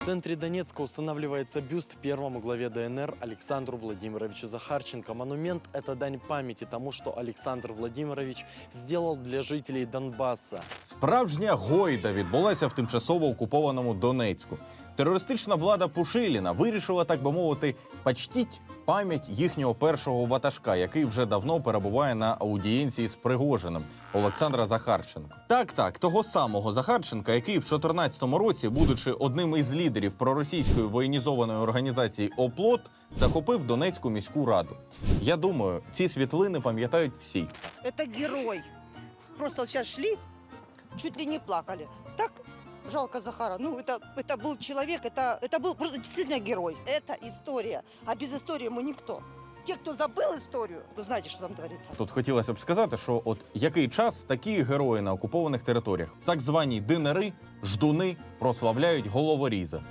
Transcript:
В центре Донецка устанавливается бюст первому главе ДНР Александру Владимировичу Захарченко. Монумент – это дань памяти тому, что Александр Владимирович сделал для жителей Донбасса. Справжня гойда відбулася в тимчасово окупованому Донецьку. Терористична влада Пушиліна вирішила, так би мовити, почтіть пам'ять їхнього першого ватажка, який вже давно перебуває на аудієнції з Пригожиним Олександра Захарченко. Так, так, того самого Захарченка, який в 2014 році, будучи одним із лідерів проросійської воєнізованої організації Оплот, захопив Донецьку міську раду. Я думаю, ці світлини пам'ятають всі. Это герой. Просто вот сейчас шли, чуть ли не плакали. Так жалко Захара. Ну, это, это был человек, это, это был просто действительно герой. Это история. А без истории мы никто. Те, кто забыл историю, вы знаете, что там творится. Тут хотілося б сказати, що от який час такі герої на окупованих територіях, так звані динери, ждуни прославляють головоріза.